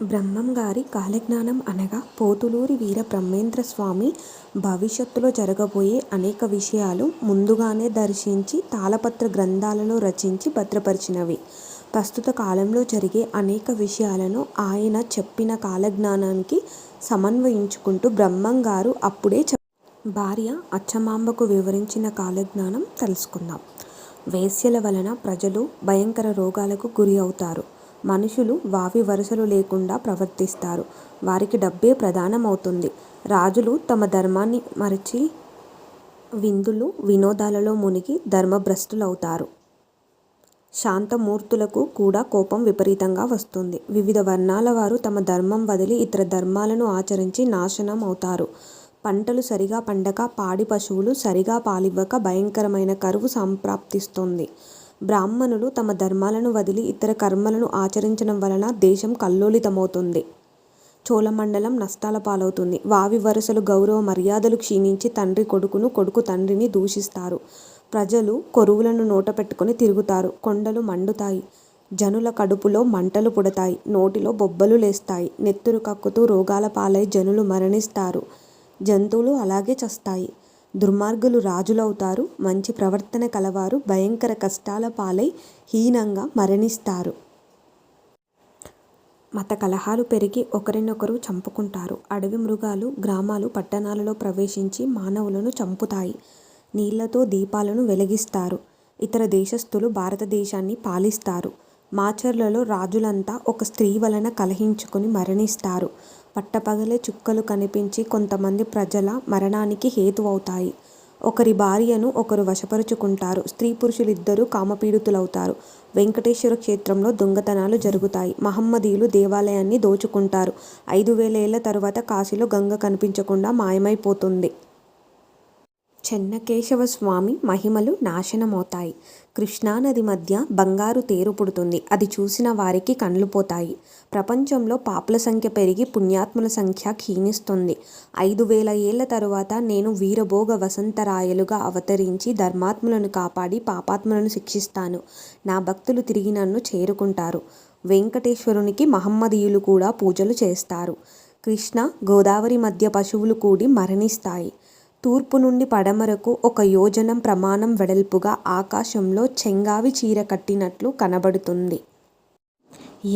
బ్రహ్మంగారి కాలజ్ఞానం అనగా పోతులూరి వీర బ్రహ్మేంద్ర స్వామి భవిష్యత్తులో జరగబోయే అనేక విషయాలు ముందుగానే దర్శించి తాళపత్ర గ్రంథాలలో రచించి భద్రపరిచినవి. ప్రస్తుత కాలంలో జరిగే అనేక విషయాలను ఆయన చెప్పిన కాలజ్ఞానానికి సమన్వయించుకుంటూ బ్రహ్మంగారు అప్పుడే భార్య అచ్చమాంబకు వివరించిన కాలజ్ఞానం తెలుసుకుందాం. వేశ్యల వలన ప్రజలు భయంకర రోగాలకు గురి అవుతారు. మనుషులు వావి వరుసలు లేకుండా ప్రవర్తిస్తారు. వారికి డబ్బే ప్రధానమవుతుంది. రాజులు తమ ధర్మాన్ని మరచి విందులు, వినోదాలలో మునిగి ధర్మభ్రష్టులవుతారు. శాంతమూర్తులకు కూడా కోపం విపరీతంగా వస్తుంది. వివిధ వర్ణాల వారు తమ ధర్మం వదిలి ఇతర ధర్మాలను ఆచరించి నాశనం అవుతారు. పంటలు సరిగా పండక, పాడి పశువులు సరిగా పాలివ్వక భయంకరమైన కరువు సంప్రాప్తిస్తుంది. బ్రాహ్మణులు తమ ధర్మాలను వదిలి ఇతర కర్మలను ఆచరించడం వలన దేశం కల్లోలితమవుతుంది. చోళమండలం నష్టాల పాలవుతుంది. వావి వరుసలు గౌరవ మర్యాదలు క్షీణించి తండ్రి కొడుకును, కొడుకు తండ్రిని దూషిస్తారు. ప్రజలు కొరువులను నోటపెట్టుకుని తిరుగుతారు. కొండలు మండుతాయి. జనుల కడుపులో మంటలు పుడతాయి. నోటిలో బొబ్బలు లేస్తాయి. నెత్తురు కక్కుతూ రోగాల పాలై జనులు మరణిస్తారు. జంతువులు అలాగే చస్తాయి. దుర్మార్గులు రాజులవుతారు. మంచి ప్రవర్తన కలవారు భయంకర కష్టాల పాలై హీనంగా మరణిస్తారు. మత కలహాలు పెరిగి ఒకరినొకరు చంపుకుంటారు. అడవి మృగాలు గ్రామాలు, పట్టణాలలో ప్రవేశించి మానవులను చంపుతాయి. నీళ్ళతో దీపాలను వెలిగిస్తారు. ఇతర దేశస్థులు భారతదేశాన్ని పాలిస్తారు. మాచర్లలో రాజులంతా ఒక స్త్రీ వలన కలహించుకుని మరణిస్తారు. పట్టపగలే చుక్కలు కనిపించి కొంతమంది ప్రజల మరణానికి హేతువవుతాయి. ఒకరి భార్యను ఒకరు వశపరుచుకుంటారు స్త్రీ పురుషులిద్దరూ కామపీడితులవుతారు. వెంకటేశ్వర క్షేత్రంలో దొంగతనాలు జరుగుతాయి. మహమ్మదీయులు దేవాలయాన్ని దోచుకుంటారు. ఐదు వేల ఏళ్ళ తరువాత కాశీలో గంగ కనిపించకుండా మాయమైపోతుంది. చెన్నకేశవ స్వామి మహిమలు నాశనమవుతాయి. కృష్ణానది మధ్య బంగారు తేరు పుడుతుంది. అది చూసిన వారికి కళ్ళుపోతాయి. ప్రపంచంలో పాపుల సంఖ్య పెరిగి పుణ్యాత్ముల సంఖ్య క్షీణిస్తుంది. ఐదు వేల ఏళ్ళ తరువాత నేను వీరభోగ వసంతరాయలుగా అవతరించి ధర్మాత్ములను కాపాడి పాపాత్ములను శిక్షిస్తాను. నా భక్తులు తిరిగి నన్ను చేరుకుంటారు. వెంకటేశ్వరునికి మహమ్మదీయులు కూడా పూజలు చేస్తారు. కృష్ణ గోదావరి మధ్య పశువులు కూడి మరణిస్తాయి. తూర్పు నుండి పడమరకు ఒక యోజనం ప్రమాణం వెడల్పుగా ఆకాశంలో చెంగావి చీర కట్టినట్లు కనబడుతుంది.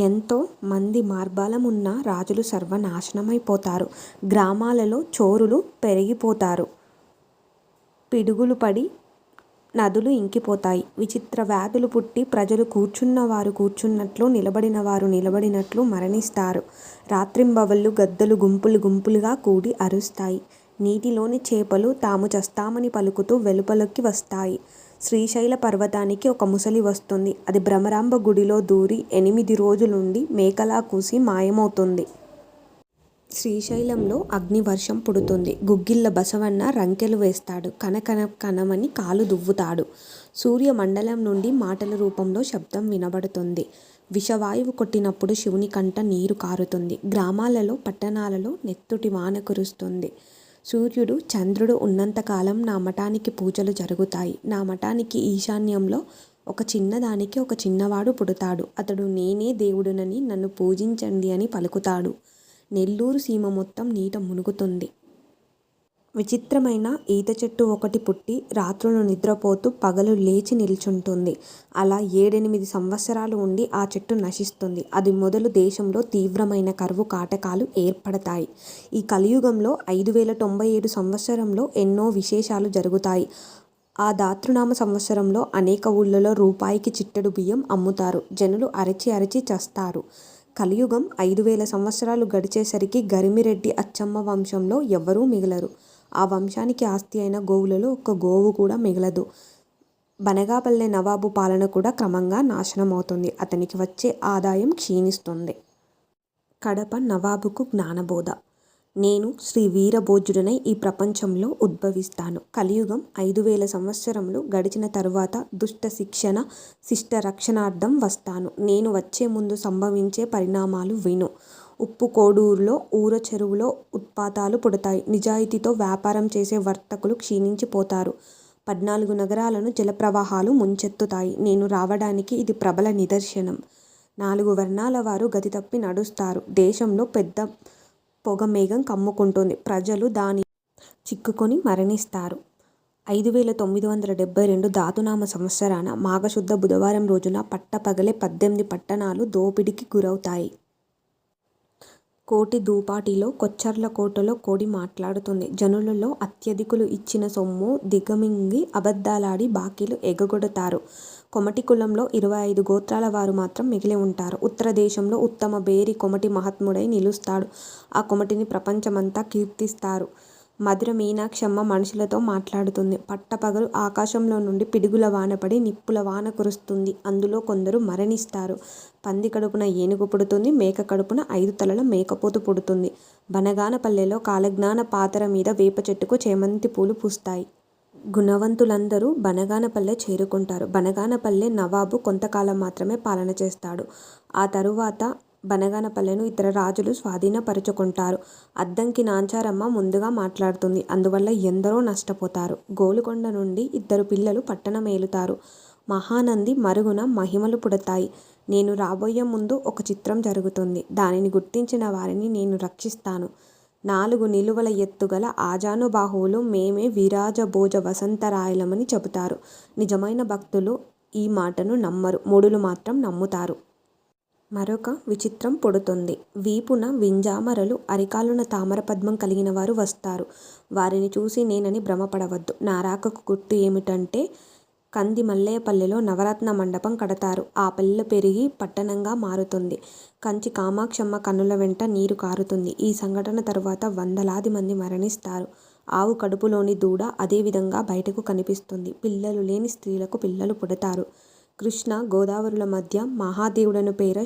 ఎంతో మంది మార్బాలమున్న రాజులు సర్వనాశనమైపోతారు. గ్రామాలలో చోరులు పెరిగిపోతారు. పిడుగులు పడి నదులు ఇంకిపోతాయి. విచిత్ర వ్యాధులు పుట్టి ప్రజలు కూర్చున్నవారు కూర్చున్నట్లు, నిలబడినవారు నిలబడినట్లు మరణిస్తారు. రాత్రింబవళ్ళు గద్దలు గుంపులు గుంపులుగా కూడి అరుస్తాయి. నీటిలోని చేపలు తాము చస్తామని పలుకుతూ వెలుపలకి వస్తాయి. శ్రీశైల పర్వతానికి ఒక ముసలి వస్తుంది. అది భ్రమరాంబ గుడిలో దూరి ఎనిమిది రోజులుండి మేకలా కూసి మాయమవుతుంది. శ్రీశైలంలో అగ్నివర్షం పుడుతుంది. గుగ్గిళ్ళ బసవన్న రంకెలు వేస్తాడు. కణకణకణమని కాలు దువ్వుతాడు. సూర్యమండలం నుండి మాటల రూపంలో శబ్దం వినబడుతుంది. విషవాయువు కొట్టినప్పుడు శివుని కంట నీరు కారుతుంది. గ్రామాలలో, పట్టణాలలో నెత్తుటి వాన కురుస్తుంది. సూర్యుడు, చంద్రుడు ఉన్నంతకాలం నా మఠానికి పూజలు జరుగుతాయి. నా మఠానికి ఈశాన్యంలో ఒక చిన్నదానికి ఒక చిన్నవాడు పుడతాడు. అతడు నేనే దేవుడినని, నన్ను పూజించండి అని పలుకుతాడు. నెల్లూరు సీమ మొత్తం నీట మునుగుతుంది. విచిత్రమైన ఈత చెట్టు ఒకటి పుట్టి రాత్రులు నిద్రపోతూ పగలు లేచి నిల్చుంటుంది. అలా ఏడెనిమిది సంవత్సరాలు ఉండి ఆ చెట్టు నశిస్తుంది. అది మొదలు దేశంలో తీవ్రమైన కరువు కాటకాలు ఏర్పడతాయి. ఈ కలియుగంలో ఐదు వేల తొంభై ఏడు సంవత్సరంలో ఎన్నో విశేషాలు జరుగుతాయి. ఆ దాతృనామ సంవత్సరంలో అనేక ఊళ్ళలో రూపాయికి చిట్టడు బియ్యం అమ్ముతారు. జనులు అరచి అరచి చస్తారు. కలియుగం ఐదు వేల సంవత్సరాలు గడిచేసరికి గరిమిరెడ్డి అచ్చమ్మ వంశంలో ఎవ్వరూ మిగలరు. ఆ వంశానికి ఆస్తి అయిన గోవులలో ఒక్క గోవు కూడా మిగలదు. బనగాపల్లె నవాబు పాలన కూడా క్రమంగా నాశనం అవుతుంది అతనికి వచ్చే ఆదాయం క్షీణిస్తుంది. కడప నవాబుకు జ్ఞానబోధ నేను శ్రీ వీరభోజుడనై ఈ ప్రపంచంలో ఉద్భవిస్తాను. కలియుగం ఐదు వేల సంవత్సరములు గడిచిన తరువాత దుష్ట శిక్షణ, శిష్ట రక్షణార్థం వస్తాను. నేను వచ్చే ముందు సంభవించే పరిణామాలు విను. ఉప్పుకోడూరులో ఊర చెరువులో ఉత్పాతాలు పుడతాయి. నిజాయితీతో వ్యాపారం చేసే వర్తకులు క్షీణించిపోతారు. పద్నాలుగు నగరాలను జలప్రవాహాలు ముంచెత్తుతాయి. నేను రావడానికి ఇది ప్రబల నిదర్శనం. నాలుగు వర్ణాల వారు గతి తప్పి నడుస్తారు. దేశంలో పెద్ద పొగమేఘం కమ్ముకుంటుంది. ప్రజలు దాని చిక్కుకుని మరణిస్తారు. ఐదు వేల తొమ్మిది వందల డెబ్బై రెండు ధాతునామ సంవత్సరాన మాఘశుద్ధ బుధవారం రోజున పట్టపగలే పద్దెనిమిది పట్టణాలు దోపిడికి గురవుతాయి. కోటి దూపాటిలో కొచ్చర్ల కోటలో కోడి మాట్లాడుతుంది. జనులలో అత్యధికులు ఇచ్చిన సొమ్ము దిగమింగి అబద్ధాలాడి బాకీలు ఎగగొడతారు. కొమటి కులంలో ఇరవై ఐదు గోత్రాల వారు మాత్రం మిగిలి ఉంటారు. ఉత్తర దేశంలో ఉత్తమ బేరి కొమటి మహాత్ముడై నిలుస్తాడు. ఆ కొమటిని ప్రపంచమంతా కీర్తిస్తారు. మధుర మీనాక్షమ్మ మనుషులతో మాట్లాడుతుంది. పట్టపగలు ఆకాశంలో నుండి పిడుగుల వానపడి నిప్పుల వాన కురుస్తుంది. అందులో కొందరు మరణిస్తారు. పంది కడుపున ఏనుగు పుడుతుంది. మేక కడుపున ఐదు తలల మేకపోతు పుడుతుంది. బనగానపల్లెలో కాలజ్ఞాన పాతర మీద వేప చెట్టుకు చేమంతి పూలు పూస్తాయి. గుణవంతులందరూ బనగానపల్లె చేరుకుంటారు. బనగానపల్లె నవాబు కొంతకాలం మాత్రమే పాలన చేస్తాడు. ఆ తరువాత బనగానపల్లెను ఇతర రాజులు స్వాధీనపరచుకుంటారు. అద్దంకి నాంచారమ్మ ముందుగా మాట్లాడుతుంది. అందువల్ల ఎందరో నష్టపోతారు. గోలుకొండ నుండి ఇద్దరు పిల్లలు పట్టణమేలుతారు. మహానంది మరుగున మహిమలు పుడతాయి. నేను రాబోయే ముందు ఒక చిత్రం జరుగుతుంది. దానిని గుర్తించిన వారిని నేను రక్షిస్తాను. నాలుగు నిలువల ఎత్తుగల ఆజానుబాహువులు మేమే వీరాజభోజ వసంతరాయలమని చెబుతారు. నిజమైన భక్తులు ఈ మాటను నమ్మరు. మూడులు మాత్రం నమ్ముతారు. మరొక విచిత్రం పుడుతుంది. వీపున వింజామరలు, అరికాలున తామరపద్మం కలిగినవారు వస్తారు. వారిని చూసి నేనని భ్రమపడవద్దు. నా రాకకు గుర్తు ఏమిటంటే కంది మల్లేపల్లెలో నవరత్న మండపం కడతారు. ఆ పల్లె పెరిగి పట్టణంగా మారుతుంది. కంచి కామాక్షమ్మ కన్నుల వెంట నీరు కారుతుంది. ఈ సంఘటన తరువాత వందలాది మంది మరణిస్తారు. ఆవు కడుపులోని దూడ అదే విధంగా బయటకు కనిపిస్తుంది. పిల్లలు లేని స్త్రీలకు పిల్లలు పుడతారు. కృష్ణ గోదావరుల మధ్య మహాదేవుడను పేర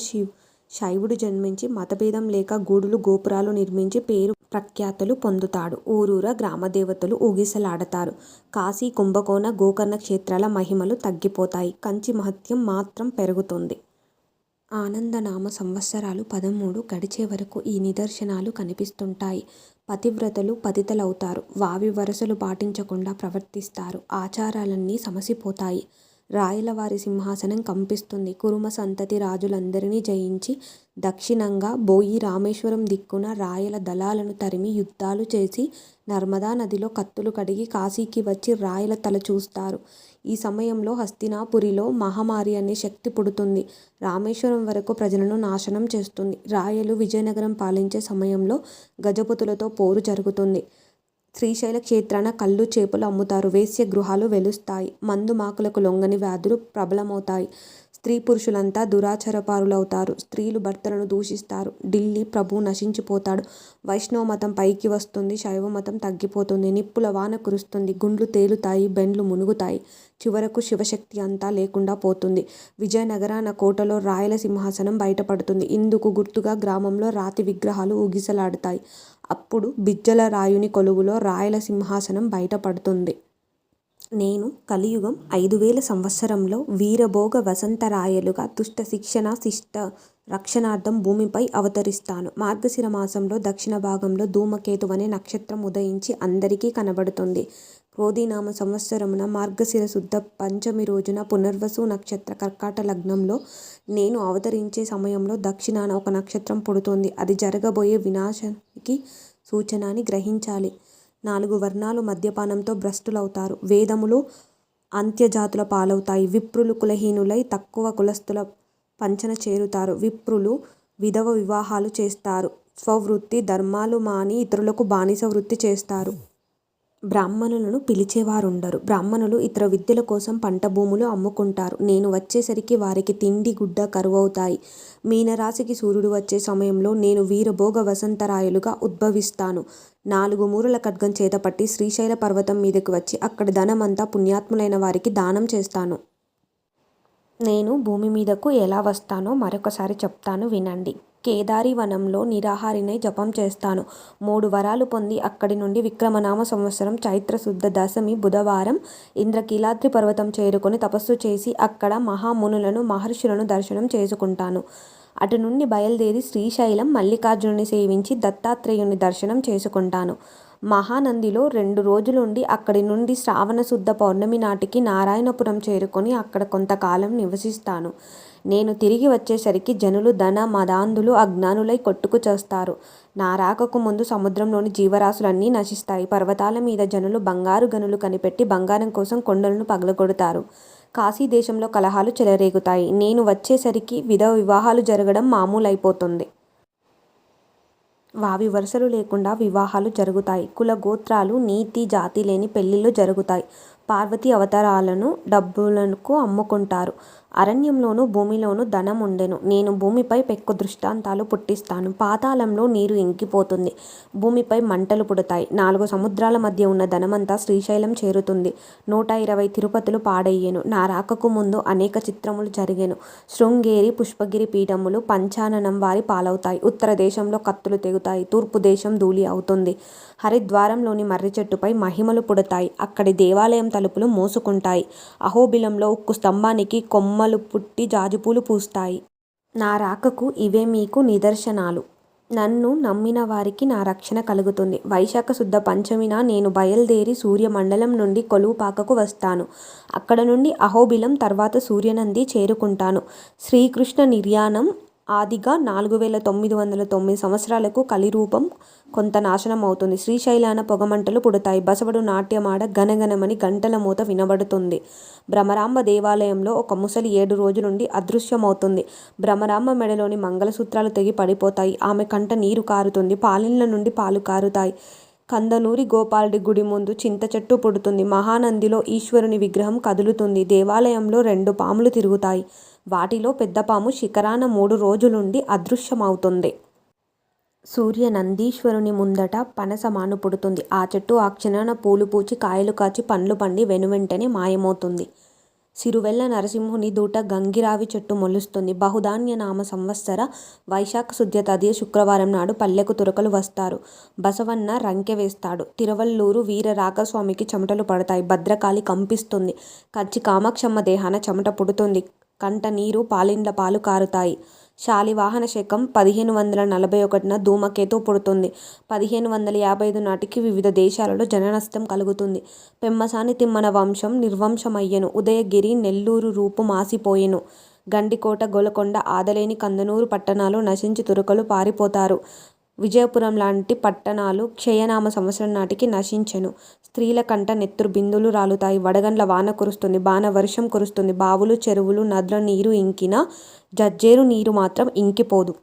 శైవుడు జన్మించి మతభేదం లేక గూడులు గోపురాలు నిర్మించి పేరు ప్రఖ్యాతులు పొందుతాడు. ఊరూరా గ్రామదేవతలు ఊగిసలాడతారు. కాశీ కుంభకోణ గోకర్ణ క్షేత్రాల మహిమలు తగ్గిపోతాయి. కంచి మహత్యం మాత్రం పెరుగుతుంది. ఆనందనామ సంవత్సరాలు పదమూడు గడిచే వరకు ఈ నిదర్శనాలు కనిపిస్తుంటాయి. పతివ్రతలు పతితలవుతారు. వావి వరసలు పాటించకుండా ప్రవర్తిస్తారు. ఆచారాలన్నీ సమసిపోతాయి. రాయలవారి సింహాసనం కంపిస్తుంది. కురుమ సంతతి రాజులందరినీ జయించి దక్షిణంగా బోయి రామేశ్వరం దిక్కున రాయల దళాలను తరిమి యుద్ధాలు చేసి నర్మదా నదిలో కత్తులు కడిగి కాశీకి వచ్చి రాయల తల చూస్తారు. ఈ సమయంలో హస్తినాపురిలో మహమారి అనే శక్తి పుడుతుంది. రామేశ్వరం వరకు ప్రజలను నాశనం చేస్తుంది. రాయలు విజయనగరం పాలించే సమయంలో గజపతులతో పోరు జరుగుతుంది. శ్రీశైల క్షేత్రాన కళ్ళు చేపలు అమ్ముతారు. వేశ్య గృహాలు వెలుస్తాయి. మందు మాకులకు లొంగని వ్యాధులు ప్రబలమవుతాయి. స్త్రీ పురుషులంతా దురాచరపారులవుతారు స్త్రీలు భర్తలను దూషిస్తారు. ఢిల్లీ ప్రభు నశించిపోతాడు. వైష్ణవ మతం పైకి వస్తుంది. శైవ మతం తగ్గిపోతుంది. నిప్పుల వాన కురుస్తుంది. గుండ్లు తేలుతాయి. బెండ్లు మునుగుతాయి. చివరకు శివశక్తి అంతా లేకుండా పోతుంది. విజయనగరాన కోటలో రాయల సింహాసనం బయటపడుతుంది. ఇందుకు గుర్తుగా గ్రామంలో రాతి విగ్రహాలు ఊగిసలాడతాయి. అప్పుడు బిజ్జల రాయుని కొలువులో రాయల సింహాసనం బయటపడుతుంది. నేను కలియుగం ఐదు వేల సంవత్సరంలో వీరభోగ వసంతరాయలుగా దుష్ట శిక్షణ శిష్ట రక్షణార్థం భూమిపై అవతరిస్తాను. మార్గశిర మాసంలో దక్షిణ భాగంలో ధూమకేతువనే నక్షత్రం ఉదయించి అందరికీ కనబడుతుంది. క్రోధినామ సంవత్సరమున మార్గశిర శుద్ధ పంచమి రోజున పునర్వసు నక్షత్ర కర్కాట లగ్నంలో నేను అవతరించే సమయంలో దక్షిణాన ఒక నక్షత్రం పుడుతోంది అది జరగబోయే వినాశానికి సూచన అని గ్రహించాలి. నాలుగు వర్ణాలు మద్యపానంతో భ్రష్టులవుతారు. వేదములు అంత్యజాతుల పాలవుతాయి. విప్రులు కులహీనులై తక్కువ కులస్తుల పంచన చేరుతారు. విప్రులు విధవ వివాహాలు చేస్తారు. స్వవృత్తి ధర్మాలు మాని ఇతరులకు బానిస వృత్తి చేస్తారు. బ్రాహ్మణులను పిలిచేవారుండరు. బ్రాహ్మణులు ఇతర విద్యల కోసం పంట భూములు అమ్ముకుంటారు. నేను వచ్చేసరికి వారికి తిండి గుడ్డ కరువవుతాయి. మీనరాశికి సూర్యుడు వచ్చే సమయంలో నేను వీరభోగ వసంతరాయలుగా ఉద్భవిస్తాను. నాలుగు మూరల ఖడ్గం చేతపట్టి శ్రీశైల పర్వతం మీదకు వచ్చి అక్కడ ధనమంతా పుణ్యాత్ములైన వారికి దానం చేస్తాను. నేను భూమి మీదకు ఎలా వస్తానో మరొకసారి చెప్తాను వినండి. కేదారి వనంలో నిరాహారినై జపం చేస్తాను. మూడు వరాలు పొంది అక్కడి నుండి విక్రమనామ సంవత్సరం చైత్ర శుద్ధ దశమి బుధవారం ఇంద్రకీలాద్రి పర్వతం చేరుకొని తపస్సు చేసి అక్కడ మహామునులను మహర్షులను దర్శనం చేసుకుంటాను. అటు నుండి బయలుదేరి శ్రీశైలం మల్లికార్జునుని సేవించి దత్తాత్రేయుని దర్శనం చేసుకుంటాను. మహానందిలో రెండు రోజులుండి అక్కడి నుండి శ్రావణ శుద్ధ పౌర్ణమి నాటికి నారాయణపురం చేరుకొని అక్కడ కొంతకాలం నివసిస్తాను. నేను తిరిగి వచ్చేసరికి జనులు ధన మదాంధులు అజ్ఞానులై కొట్టుకు చేస్తారు నా రాకకు ముందు సముద్రంలోని జీవరాశులన్నీ నశిస్తాయి. పర్వతాల మీద జనులు బంగారు గనులు కనిపెట్టి బంగారం కోసం కొండలను పగలగొడతారు. కాశీదేశంలో కలహాలు చెలరేగుతాయి. నేను వచ్చేసరికి విధవ వివాహాలు జరగడం మామూలైపోతుంది. వావి వరుసలు లేకుండా వివాహాలు జరుగుతాయి. కుల గోత్రాలు, నీతి జాతి లేని పెళ్ళిళ్ళు జరుగుతాయి. పార్వతీ అవతారాలను డబ్బులకు అమ్ముకుంటారు. అరణ్యంలోను భూమిలోను ధనం ఉండెను. నేను భూమిపై పెక్కు దృష్టాంతాలు పుట్టిస్తాను. పాతాళంలో నీరు ఇంకిపోతుంది. భూమిపై మంటలు పుడతాయి. నాలుగు సముద్రాల మధ్య ఉన్న ధనమంతా శ్రీశైలం చేరుతుంది. నూట ఇరవై తిరుపతులు పాడయ్యెను. నా రాకకు ముందు అనేక చిత్రములు జరిగేను శృంగేరి, పుష్పగిరి పీఠములు పంచాననం వారి పాలవుతాయి. ఉత్తర దేశంలో కత్తులు తెగుతాయి. తూర్పు దేశం ధూళి అవుతుంది. హరిద్వారంలోని మర్రిచెట్టుపై మహిమలు పుడతాయి. అక్కడి దేవాలయం తలుపులు మూసుకుంటాయి. అహోబిలంలో ఉక్కు స్తంభానికి కొమ్మలు పుట్టి జాజిపూలు పూస్తాయి. నా రాకకు ఇవే మీకు నిదర్శనాలు. నన్ను నమ్మిన వారికి నా రక్షణ కలుగుతుంది. వైశాఖ శుద్ధ పంచమిన నేను బయలుదేరి సూర్యమండలం నుండి కొలువుపాకకు వస్తాను. అక్కడ నుండి అహోబిలం తర్వాత సూర్యనంది చేరుకుంటాను. శ్రీకృష్ణ నిర్యాణం ఆదిగా నాలుగు వేల తొమ్మిది వందల తొమ్మిది సంవత్సరాలకు కలిరూపం కొంత నాశనం అవుతుంది శ్రీశైలాన పొగమంటలు పుడతాయి. బసవడు నాట్యమాడ గనగనమని గంటల మూత వినబడుతుంది. భ్రమరాంబ దేవాలయంలో ఒక ముసలి ఏడు రోజులుండి అదృశ్యమవుతుంది. భ్రమరాంబ మెడలోని మంగళసూత్రాలు తెగి పడిపోతాయి. ఆమె కంట నీరు కారుతుంది. పాలిళ్ళ నుండి పాలు కారుతాయి. కందనూరి గోపాలుడి గుడి ముందు చింత చెట్టు పుడుతుంది. మహానందిలో ఈశ్వరుని విగ్రహం కదులుతుంది. దేవాలయంలో రెండు పాములు తిరుగుతాయి. వాటిలో పెద్దపాము శిఖరాన మూడు రోజులుండి అదృశ్యమవుతుంది. సూర్య నందీశ్వరుని ముందట పనస మాను పుడుతుంది. ఆ చెట్టు ఆ క్షణాన పూలు పూచి కాయలు కాచి పండ్లు పండి వెనువెంటనే మాయమవుతుంది. సిరువెల్ల నరసింహుని దూట గంగిరావి చెట్టు మొలుస్తుంది. బహుధాన్య నామ సంవత్సర వైశాఖ శుద్ధ తదియ శుక్రవారం నాడు పల్లెకు తురకలు వస్తారు. బసవన్న రంకె వేస్తాడు. తిరువల్లూరు వీర రాఘస్వామికి చెమటలు పడతాయి. భద్రకాళి కంపిస్తుంది. కచ్చి కామాక్షమ్మ దేహాన చెమట పుడుతుంది. కంట నీరు పాలిండ్ల పాలు కారుతాయి. శాలివాహన శకం పదిహేను వందల నలభై ఒకటిన ధూమకేతు పుడుతుంది. పదిహేను వందల యాభై ఐదు నాటికి వివిధ దేశాలలో జననష్టం కలుగుతుంది. పెమ్మసాని తిమ్మన వంశం నిర్వంశమయ్యను ఉదయగిరి, నెల్లూరు రూపు మాసిపోయెను. గండికోట, గొలకొండ ఆదలేని, కందనూరు పట్టణాలు నశించి తురకలు పారిపోతారు. విజయపురం లాంటి పట్టణాలు క్షయనామ సంవత్సరం నాటికి నశించెను. స్త్రీల కంట నెత్తురు బిందులు రాలుతాయి. వడగండ్ల వాన కురుస్తుంది. బాణవర్షం కురుస్తుంది. బావులు, చెరువులు, నదుల నీరు ఇంకినా జజ్జేరు నీరు మాత్రం ఇంకిపోదు.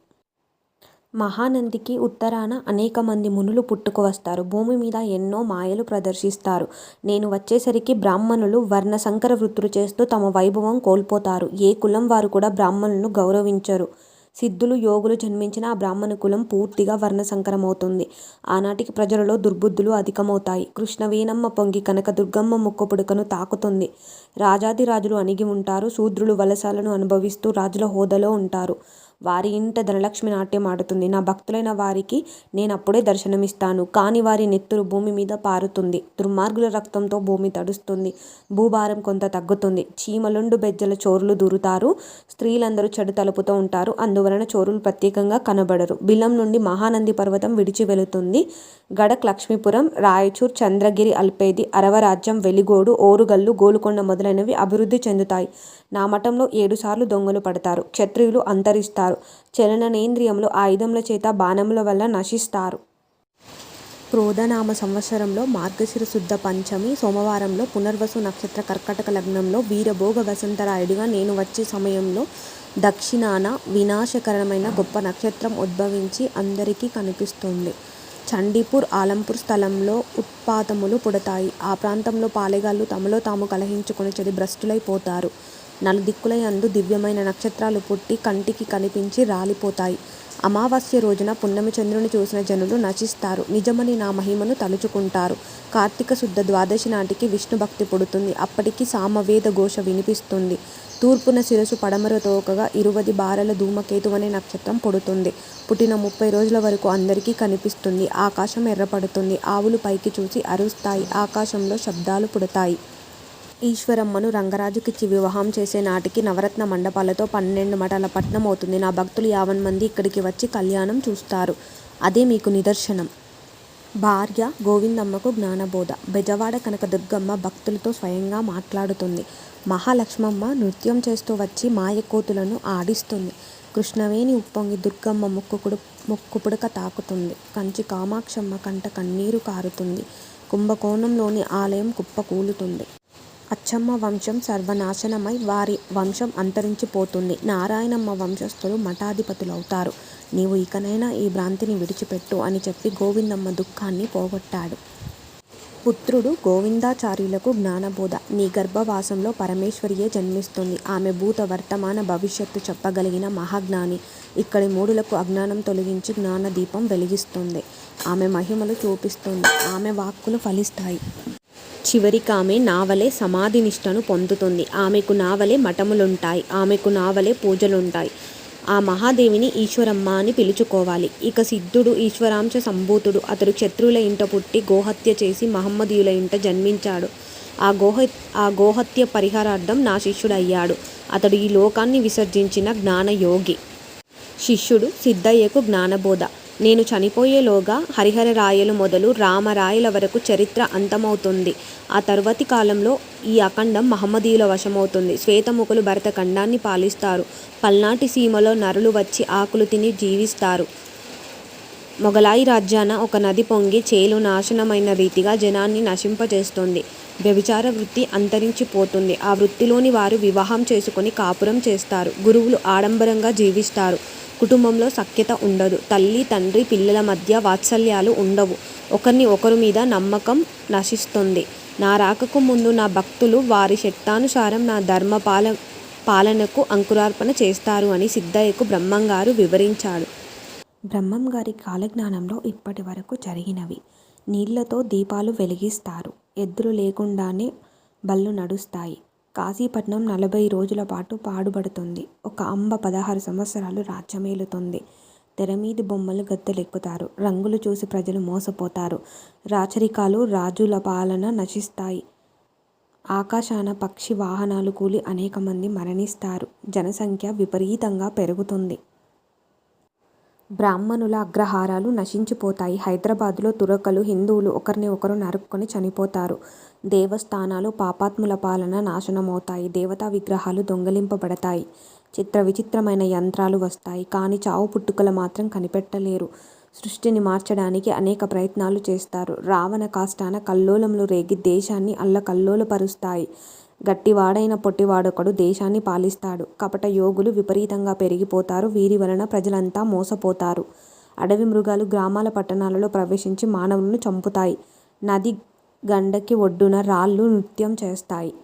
మహానందికి ఉత్తరాన అనేకమంది మునులు పుట్టుకు వస్తారు. భూమి మీద ఎన్నో మాయలు ప్రదర్శిస్తారు. నేను వచ్చేసరికి బ్రాహ్మణులు వర్ణసంకర వృత్తులు చేస్తూ తమ వైభవం కోల్పోతారు. ఏ కులం వారు కూడా బ్రాహ్మణులను గౌరవించరు. సిద్ధులు, యోగులు జన్మించిన ఆ బ్రాహ్మణ కులం పూర్తిగా వర్ణసంకరమవుతుంది. ఆనాటికి ప్రజలలో దుర్బుద్ధులు అధికమవుతాయి. కృష్ణవేణమ్మ పొంగి కనక దుర్గమ్మ ముక్కుపుడుకను తాకుతుంది. రాజాది రాజులు అణిగి ఉంటారు. శూద్రులు వలసాలను అనుభవిస్తూ రాజుల హోదాలో ఉంటారు. వారి ఇంట ధనలక్ష్మి నాట్యం ఆడుతుంది. నా భక్తులైన వారికి నేను అప్పుడే దర్శనమిస్తాను. కాని వారి నెత్తురు భూమి మీద పారుతుంది. దుర్మార్గుల రక్తంతో భూమి తడుస్తుంది. భూభారం కొంత తగ్గుతుంది. చీమలుండు బెజ్జల చోరులు దూరుతారు. స్త్రీలందరూ చెడు తలుపుతో ఉంటారు. అందువలన చోరులు ప్రత్యేకంగా కనబడరు. బిలం నుండి మహానంది పర్వతం విడిచి వెళుతుంది. గడక్ లక్ష్మీపురం, రాయచూర్, చంద్రగిరి, అల్పేది, అరవరాజ్యం, వెలిగోడు, ఓరుగల్లు, గోలుకొండ మొదలైనవి అభివృద్ధి చెందుతాయి. నా మఠంలో ఏడుసార్లు దొంగలు పడతారు. క్షత్రియులు అంతరిస్తారు. చలననేంద్రియములు ఆయుధముల చేత బాణముల వల్ల నశిస్తారు. క్రోధనామ సంవత్సరంలో మార్గశిర శుద్ధ పంచమి సోమవారంలో పునర్వసు నక్షత్ర కర్కటక లగ్నంలో వీరభోగ వసంతరాయుడిగా నేను వచ్చే సమయంలో దక్షిణాన వినాశకరమైన గొప్ప నక్షత్రం ఉద్భవించి అందరికీ కనిపిస్తుంది. చండీపూర్, ఆలంపూర్ స్థలంలో ఉత్పాతములు పుడతాయి. ఆ ప్రాంతంలో పాలెగాళ్ళు తమలో తాము కలహించుకుని చెడి భ్రష్టులైపోతారు నలుదిక్కులయందు దివ్యమైన నక్షత్రాలు పుట్టి కంటికి కనిపించి రాలిపోతాయి. అమావాస్య రోజున పున్నమి చంద్రుని చూసిన జనులు నశిస్తారు. నిజమని నా మహిమను తలుచుకుంటారు. కార్తీక శుద్ధ ద్వాదశి నాటికి విష్ణు భక్తి పుడుతుంది. అప్పటికి సామవేద ఘోష వినిపిస్తుంది. తూర్పున శిరసు పడమర తోకగా ఇరువది బారల ధూమకేతువనే నక్షత్రం పుడుతుంది. పుట్టిన ముప్పై రోజుల వరకు అందరికీ కనిపిస్తుంది. ఆకాశం ఎర్రపడుతుంది. ఆవులు పైకి చూసి అరుస్తాయి. ఆకాశంలో శబ్దాలు పుడతాయి. ఈశ్వరమ్మను రంగరాజుకిచ్చి వివాహం చేసే నాటికి నవరత్న మండపాలతో పన్నెండు మఠాల పట్నం అవుతుంది. నా భక్తులు యావన్మంది ఇక్కడికి వచ్చి కళ్యాణం చూస్తారు. అదే మీకు నిదర్శనం. భార్య గోవిందమ్మకు జ్ఞానబోధ బెజవాడ కనకదుర్గమ్మ భక్తులతో స్వయంగా మాట్లాడుతుంది. మహాలక్ష్మమ్మ నృత్యం చేస్తూ వచ్చి మాయకోతులను ఆడిస్తుంది. కృష్ణవేణి ఉప్పొంగి దుర్గమ్మ ముక్కుపుడక తాకుతుంది. కంచి కామాక్షమ్మ కంట కన్నీరు కారుతుంది. కుంభకోణంలోని ఆలయం కుప్పకూలుతుంది. అచ్చమ్మ వంశం సర్వనాశనమై వారి వంశం అంతరించిపోతుంది. నారాయణమ్మ వంశస్థులు మఠాధిపతులవుతారు. నీవు ఇకనైనా ఈ భ్రాంతిని విడిచిపెట్టు అని చెప్పి గోవిందమ్మ దుఃఖాన్ని పోగొట్టాడు. పుత్రుడు గోవిందాచార్యులకు జ్ఞానబోధ నీ గర్భవాసంలో పరమేశ్వరియే జన్మిస్తుంది. ఆమె భూత వర్తమాన భవిష్యత్తు చెప్పగలిగిన మహాజ్ఞాని. ఇక్కడి మూడులకు అజ్ఞానం తొలగించి జ్ఞానదీపం వెలిగిస్తుంది. ఆమె మహిమలు చూపిస్తుంది. ఆమె వాక్కులు ఫలిస్తాయి. చివరికామె నావలే సమాధినిష్టను పొందుతుంది. ఆమెకు నావలే మఠములుంటాయి. ఆమెకు నావలే పూజలుంటాయి. ఆ మహాదేవిని ఈశ్వరమ్మ అని పిలుచుకోవాలి. ఇక సిద్ధుడు ఈశ్వరాంశ సంభూతుడు. అతడు శత్రువుల ఇంట పుట్టి గోహత్య చేసి మహమ్మదీయుల ఇంట జన్మించాడు. ఆ గోహ ఆ గోహత్య పరిహారార్థం నా శిష్యుడయ్యాడు. అతడు ఈ లోకాన్ని విసర్జించిన జ్ఞానయోగి. శిష్యుడు సిద్ధయ్యకు జ్ఞానబోధ నేను చనిపోయేలోగా హరిహర రాయలు మొదలు రామరాయల వరకు చరిత్ర అంతమవుతుంది. ఆ తరువాతి కాలంలో ఈ అఖండం మహమ్మదీయుల వశమవుతుంది. శ్వేతముఖులు భరత ఖండాన్ని పాలిస్తారు. పల్నాటి సీమలో నరులు వచ్చి ఆకులు తిని జీవిస్తారు. మొఘలాయి రాజ్యాన ఒక నది పొంగి చేలు నాశనమైన రీతిగా జనాన్ని నశింపజేస్తుంది వ్యభిచార వృత్తి అంతరించిపోతుంది. ఆ వృత్తిలోని వారు వివాహం చేసుకొని కాపురం చేస్తారు. గురువులు ఆడంబరంగా జీవిస్తారు. కుటుంబంలో సఖ్యత ఉండదు. తల్లి తండ్రి పిల్లల మధ్య వాత్సల్యాలు ఉండవు. ఒకరిని ఒకరు మీద నమ్మకం నశిస్తుంది. నా రాకకు ముందు నా భక్తులు వారి శక్తానుసారం నా ధర్మ పాలనకు అంకురార్పణ చేస్తారు అని సిద్ధయ్యకు బ్రహ్మంగారు వివరించాడు. బ్రహ్మంగారి కాలజ్ఞానంలో ఇప్పటివరకు జరిగినవి. నీళ్ళతో దీపాలు వెలిగిస్తారు. ఎద్దులు లేకుండానే బళ్ళు నడుస్తాయి. కాశీపట్నం నలభై రోజుల పాటు పాడుబడుతుంది. ఒక అంబ పదహారు సంవత్సరాలు రాజ్యమేలుతుంది. తెరమీది బొమ్మలు గద్దెలెక్కుతారు. రంగులు చూసి ప్రజలు మోసపోతారు. రాచరికాలు రాజుల పాలన నశిస్తాయి. ఆకాశాన పక్షి వాహనాలు కూలి అనేకమంది మరణిస్తారు. జనసంఖ్య విపరీతంగా పెరుగుతుంది. బ్రాహ్మణుల అగ్రహారాలు నశించిపోతాయి. హైదరాబాదులో తురకలు, హిందువులు ఒకర్ని ఒకరు నరుక్కొని చనిపోతారు. దేవస్థానాలు పాపాత్ముల పాలన నాశనమవుతాయి. దేవతా విగ్రహాలు దొంగిలింపబడతాయి. చిత్ర విచిత్రమైన యంత్రాలు వస్తాయి. కానీ చావు పుట్టుకలు మాత్రం కనిపెట్టలేరు. సృష్టిని మార్చడానికి అనేక ప్రయత్నాలు చేస్తారు. రావణ కాష్టాన కల్లోలములు రేగి దేశాన్ని అల్లకల్లోలపరుస్తాయి. గట్టివాడైన పొట్టివాడొకడు దేశాన్ని పాలిస్తాడు. కపట యోగులు విపరీతంగా పెరిగిపోతారు. వీరి వలన ప్రజలంతా మోసపోతారు. అడవి మృగాలు గ్రామాల పట్టణాలలో ప్రవేశించి మానవులను చంపుతాయి. నది గండకి ఒడ్డున రాళ్ళు నృత్యం చేస్తాయి.